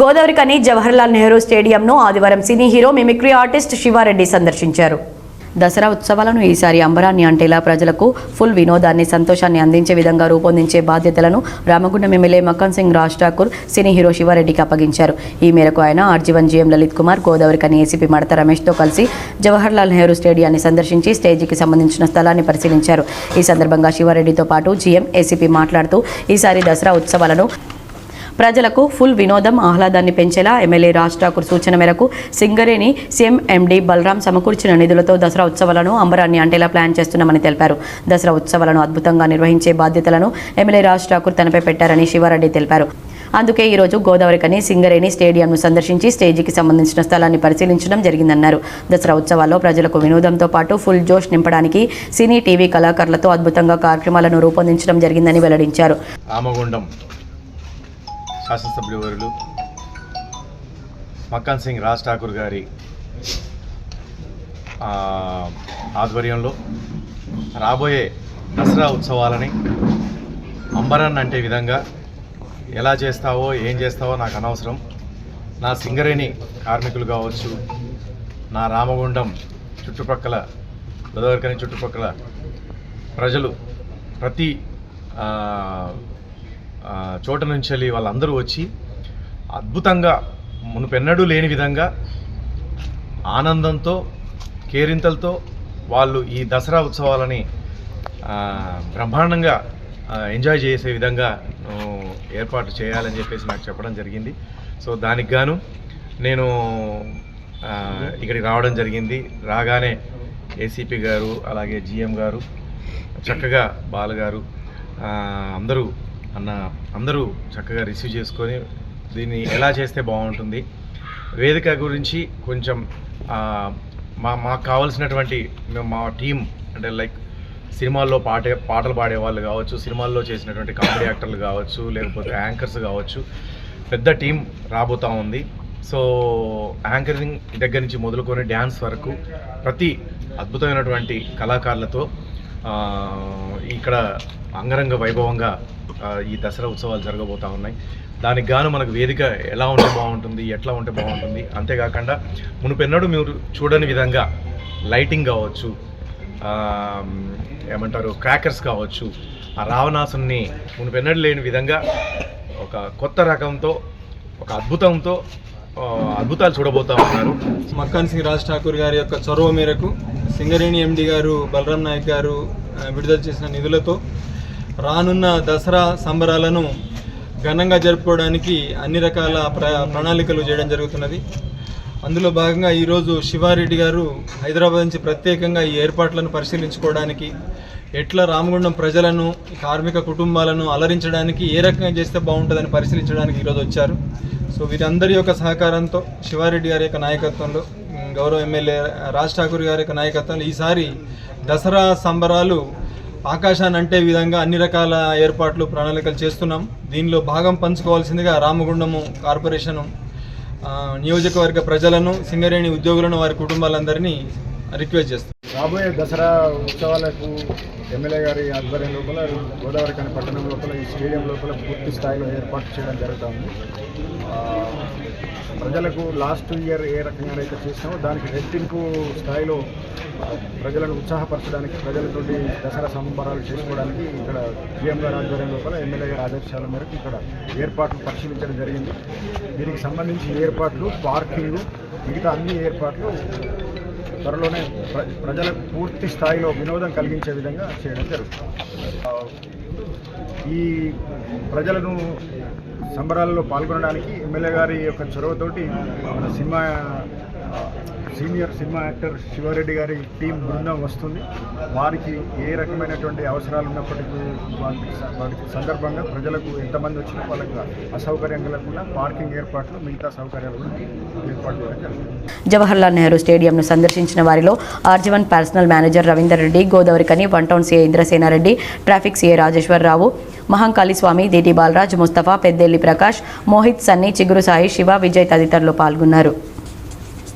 గోదావరి కని జవహర్లాల్ నెహ్రూ స్టేడియంను ఆదివారం cine hero mimicry artist Sivareddy సందర్శించారు. దసరా ఉత్సవాలను ఈసారి అంబరాన్ని అంటేలా ప్రజలకు ఫుల్ వినోదాన్ని సంతోషాన్ని అందించే విధంగా రూపొందించే బాధ్యతలను Ramagundam MLA Makkan Singh Raj Thakur cine hero శివారెడ్డికి అప్పగించారు. ఈ మేరకు ఆయన RG one GM Lalit Kumar Godavarikhani ACP Madatha రమేష్తో కలిసి జవహర్లాల్ నెహ్రూ స్టేడియాన్ని సందర్శించి స్టేజీకి సంబంధించిన స్థలాన్ని పరిశీలించారు. ఈ సందర్భంగా శివారెడ్డితో పాటు జీఎం ఏసీపీ మాట్లాడుతూ ఈసారి దసరా ఉత్సవాలను ప్రజలకు ఫుల్ వినోదం ఆహ్లాదాన్ని పెంచేలా ఎమ్మెల్యే రాజ్ ఠాకూర్ సూచన మేరకు సింగరేణి సీఎం ఎండి బలరాం సమకూర్చిన నిధులతో దసరా ఉత్సవాలను అంబరాన్ని అంటేలా ప్లాన్ చేస్తున్నామని తెలిపారు. దసరా ఉత్సవాలను అద్భుతంగా నిర్వహించే బాధ్యతలను ఎమ్మెల్యే రాజ్ ఠాకూర్ తనపై పెట్టారని శివారెడ్డి తెలిపారు. అందుకే ఈరోజు గోదావరికని సింగరేణి స్టేడియంను సందర్శించి స్టేజీకి సంబంధించిన స్థలాన్ని పరిశీలించడం జరిగిందన్నారు. దసరా ఉత్సవాల్లో ప్రజలకు వినోదంతో పాటు ఫుల్ జోష్ నింపడానికి సినీ టీవీ కళాకారులతో అద్భుతంగా కార్యక్రమాలను రూపొందించడం జరిగిందని వెల్లడించారు. శాసనసభ్యులు మక్కన్ సింగ్ రాజ్ ఠాకూర్ గారి ఆధ్వర్యంలో రాబోయే దసరా ఉత్సవాలని అంబరన్ అంటే విధంగా ఎలా చేస్తావో ఏం చేస్తావో నాకు అనవసరం. నా సింగరేణి కార్మికులు కావచ్చు నా రామగుండం చుట్టుపక్కల గోదావరికని చుట్టుపక్కల ప్రజలు ప్రతి చోట నుంచి వెళ్ళి వాళ్ళందరూ వచ్చి అద్భుతంగా మునుపెన్నడూ లేని విధంగా ఆనందంతో కేరింతలతో వాళ్ళు ఈ దసరా ఉత్సవాలని బ్రహ్మాండంగా ఎంజాయ్ చేసే విధంగా ఏర్పాటు చేయాలని చెప్పేసి నాకు చెప్పడం జరిగింది. సో దానికి గాను నేను ఇక్కడికి రావడం జరిగింది. రాగానే ఏసీపీ గారు అలాగే జిఎం గారు చక్కగా బాలగారు గారు అందరూ అన్న అందరూ చక్కగా రిసీవ్ చేసుకొని దీన్ని ఎలా చేస్తే బాగుంటుంది? వేదిక గురించి కొంచెం మా మాకు కావాల్సినటువంటి మా టీం అంటే లైక్ సినిమాల్లో పాడే పాటలు పాడే వాళ్ళు కావచ్చు సినిమాల్లో చేసినటువంటి కామెడీ యాక్టర్లు కావచ్చు లేకపోతే యాంకర్స్ కావచ్చు పెద్ద టీం రాబోతా ఉంది. సో యాంకరింగ్ దగ్గర నుంచి మొదలుకొని డ్యాన్స్ వరకు ప్రతి అద్భుతమైనటువంటి కళాకారులతో ఇక్కడ అంగరంగ వైభవంగా ఈ దసరా ఉత్సవాలు జరగబోతా ఉన్నాయి. దానికి గాను మనకు వేదిక ఎలా ఉంటే బాగుంటుంది ఎట్లా ఉంటే బాగుంటుంది అంతేకాకుండా మునుపెన్నడూ మీరు చూడని విధంగా లైటింగ్ కావచ్చు ఏమంటారు క్రాకర్స్ కావచ్చు ఆ రావణాసుని మునుపెన్నడూ లేని విధంగా ఒక కొత్త రకంతో ఒక అద్భుతంతో అద్భుతాలు చూడబోతా ఉన్నారు. మక్కాన్ సింగ్ రాజ్ ఠాకూర్ గారి యొక్క చొరవ మేరకు సింగరేణి ఎండి గారు బలరాం నాయక్ గారు విడుదల చేసిన నిధులతో రానున్న దసరా సంబరాలను ఘనంగా జరుపుకోవడానికి అన్ని రకాల ప్ర ప్రణాళికలు చేయడం జరుగుతున్నది. అందులో భాగంగా ఈరోజు శివారెడ్డి గారు హైదరాబాద్ నుంచి ప్రత్యేకంగా ఈ ఏర్పాట్లను పరిశీలించుకోవడానికి ఎట్లా రామగుండం ప్రజలను కార్మిక కుటుంబాలను అలరించడానికి ఏ రకంగా చేస్తే బాగుంటుందని పరిశీలించడానికి ఈరోజు వచ్చారు. సో వీరందరి యొక్క సహకారంతో శివారెడ్డి గారి యొక్క నాయకత్వంలో గౌరవ ఎమ్మెల్యే రాజ్ ఠాకూర్ గారి యొక్క నాయకత్వంలో ఈసారి దసరా సంబరాలు ఆకాశాన్ని అంటే విధంగా అన్ని రకాల ఏర్పాట్లు ప్రణాళికలు చేస్తున్నాం. దీనిలో భాగం పంచుకోవాల్సిందిగా రామగుండము కార్పొరేషను నియోజకవర్గ ప్రజలను సింగరేణి ఉద్యోగులను వారి కుటుంబాలందరినీ రిక్వెస్ట్ చేస్తాం రాబోయే దసరా ఉత్సవాలకు ఎమ్మెల్యే గారి ఆధ్వర్యం లోపల గోదావరి కానీ పట్టణం లోపల ఈ స్టేడియం లోపల పూర్తి స్థాయిలో ఏర్పాటు చేయడం జరుగుతూ ఉంది ప్రజలకు లాస్ట్ ఇయర్ ఏ రకంగా అయితే చేసినామో దానికి రెట్టింపు స్థాయిలో ప్రజలను ఉత్సాహపరచడానికి ప్రజలతోటి దసరా సంబరాలు చేసుకోవడానికి ఇక్కడ జిఎం గారి ఆధ్వర్యం లోపల ఎమ్మెల్యే గారి ఆదేశాల మేరకు ఇక్కడ ఏర్పాట్లు పరిశీలించడం జరిగింది. దీనికి సంబంధించి ఏర్పాట్లు పార్కింగ్ మిగతా అన్ని ఏర్పాట్లు త్వరలోనే ప్ర- ప్రజలకు పూర్తి స్థాయిలో వినోదం కలిగించే విధంగా చేయడం జరుగుతుంది. ఈ ప్రజలను సంబరాలలో పాల్గొనడానికి ఎమ్మెల్యే గారి యొక్క చొరవతోటి మన cinema senior cinema actor Sivareddy గారి టీం బృందం వస్తుంది. వారికి ఏ రకమైనటువంటి అవసరాలు ఉన్నప్పటికీ వాటి వాటి సందర్భంగా ప్రజలకు ఎంతమంది వచ్చినా వాళ్ళకి అసౌకర్యం కలగకుండా పార్కింగ్ ఏర్పాట్లు మిగతా సౌకర్యాలు కూడా ఏర్పాటు జవహర్లాల్ నెహ్రూ స్టేడియంను సందర్శించిన వారిలో RG one personal manager Ravinder Reddy Godavarikhani one town CA Indrasenareddy traffic CA Rajeshwararao Mahankali Swamy Deti Balraj Mustafa Peddelli Prakash Mohit Sunny Chiguru Sai Shiva Vijay తదితరులు పాల్గొన్నారు.